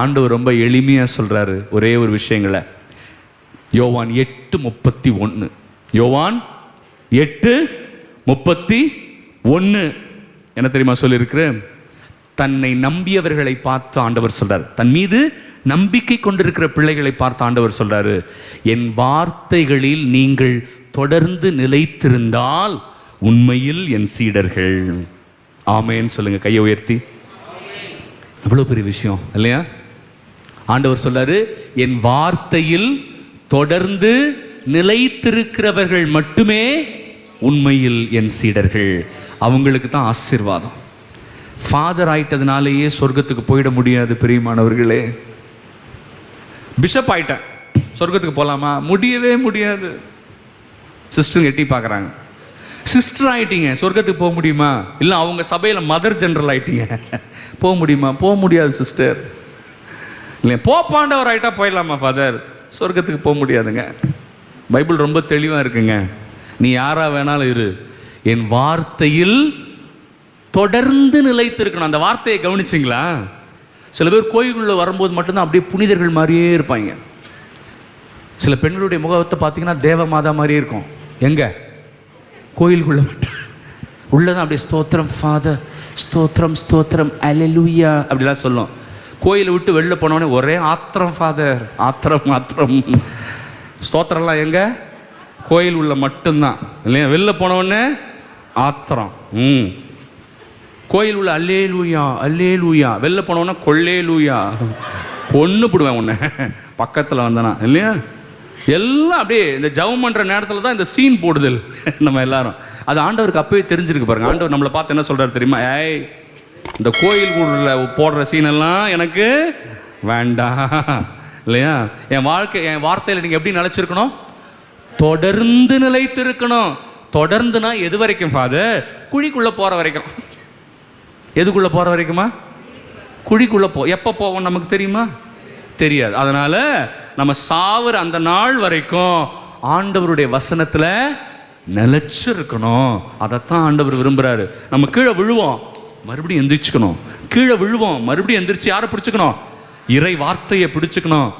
ஆண்டவர் ரொம்ப எளிமையாக சொல்கிறாரு ஒரே ஒரு விஷயங்களை. யோவான் எட்டு முப்பத்தி ஒன்று யோவான் எட்டு முப்பத்தி ஒன்று என்ன தெரியுமா சொல்லியிருக்கிறேன் தன்னை நம்பியவர்களை பார்த்து ஆண்டவர் சொல்றார். தன் மீது நம்பிக்கை கொண்டிருக்கிற பிள்ளைகளை பார்த்து ஆண்டவர் சொல்றாரு. என் வார்த்தைகளில் நீங்கள் தொடர்ந்து நிலைத்திருந்தால் உண்மையில் என் சீடர்கள். ஆமேன்னு சொல்லுங்க கையை உயர்த்தி. அவ்வளோ பெரிய விஷயம் இல்லையா? ஆண்டவர் சொல்றாரு என் வார்த்தையில் தொடர்ந்து நிலைத்திருக்கிறவர்கள் மட்டுமே உண்மையில் என் சீடர்கள். அவங்களுக்கு தான் ஆசீர்வாதம். ஃபாதர் ஆயிட்டதுனாலேயே சொர்க்கத்துக்கு போயிட முடியாது பிரியமானவர்களே. பிஷப் ஆயிட்டேன். சொர்க்கத்துக்கு போகலாமா முடியவே முடியாது. சிஸ்டர் எட்டி பார்க்குறாங்க சிஸ்டர் ஆயிட்டீங்க. சொர்க்கத்துக்கு போக முடியுமா? இல்லை அவங்க சபையில் மதர் ஜென்ரல் ஆயிட்டீங்க. போக முடியுமா? போக முடியாது சிஸ்டர் இல்லை போப்பாண்டவர் ஆகிட்டா போயிடலாமா ஃபாதர் சொர்க்கத்துக்கு போக முடியாதுங்க. பைபிள் ரொம்ப தெளிவாக இருக்குங்க. நீ யாராக வேணாலும் இரு. என் வார்த்தையில் தொடர்ந்து நிலைத்திருக்கணும். அந்த வார்த்தையை கவனிச்சிங்களா? சில பேர் கோயிலுக்குள்ளே வரும்போது மட்டும்தான் அப்படியே புனிதர்கள் மாதிரியே இருப்பாங்க. சில பெண்களுடைய முகத்தை பார்த்தீங்கன்னா தேவ மாதா மாதிரியே இருக்கும். எங்கே? கோயிலுக்குள்ளே மட்டும். உள்ளதான் அப்படியே ஸ்தோத்திரம் ஃபாதர் ஸ்தோத்திரம் ஸ்தோத்திரம். அலலுயா அப்படிலாம் சொல்லும். கோயிலை விட்டு வெளில போனோடனே ஒரே ஆத்திரம் ஃபாதர் ஆத்திரம் ஆத்திரம். ஸ்தோத்திரம்லாம் எங்கே? கோயில் உள்ள மட்டும்தான். இல்லையா? வெளில போனவுடனே ஆத்திரம். ம். கோயில் உள்ள அல்லே லூயா அல்லே லூயா வெளில போனவொன்னே கொள்ளே லூயா கொன்று போடுவேன் உன்னை. பக்கத்தில் வந்தனா இல்லையா? எல்லாம் அப்படியே இந்த ஜவம் பண்ணுற நேரத்தில் தான் இந்த சீன் போடுதல். நம்ம எல்லாரும். அது ஆண்டவருக்கு அப்பவே தெரிஞ்சிருக்கு பாருங்க. ஆண்டவர் நம்மளை பார்த்து என்ன சொல்கிறார் தெரியுமா? ஏய் இந்த கோயில் கோயிலுக்குள்ள போடுற சீன் எல்லாம் எனக்கு வேண்டாம் இல்லையா? என் வாழ்க்கை என் வார்த்தையில் நீங்கள் எப்படி நிலைச்சிருக்கணும்? தொடர்ந்து நிலைத்திருக்கணும். தொடர்ந்துனா எது வரைக்கும் ஃபாதர் குழிக்குள்ளே போகிற வரைக்கும். எதுக்குள்ளே போகிற வரைக்குமா? குழிக்குள்ளே போ எப்போ போவோம் நமக்கு தெரியுமா? தெரியாது. அதனால் நம்ம சாவுற அந்த நாள் வரைக்கும் ஆண்டவருடைய வசனத்தில் நிலைச்சிருக்கணும். அதைத்தான் ஆண்டவர் விரும்புகிறாரு நம்ம கீழே விழுவோம். மறுபடியும் எந்திரிச்சுக்கணும். கீழே விழுவோம். மறுபடியும் எந்திரிச்சு யாரை பிடிச்சுக்கணும்? இறை வார்த்தையை பிடிச்சுக்கணும்.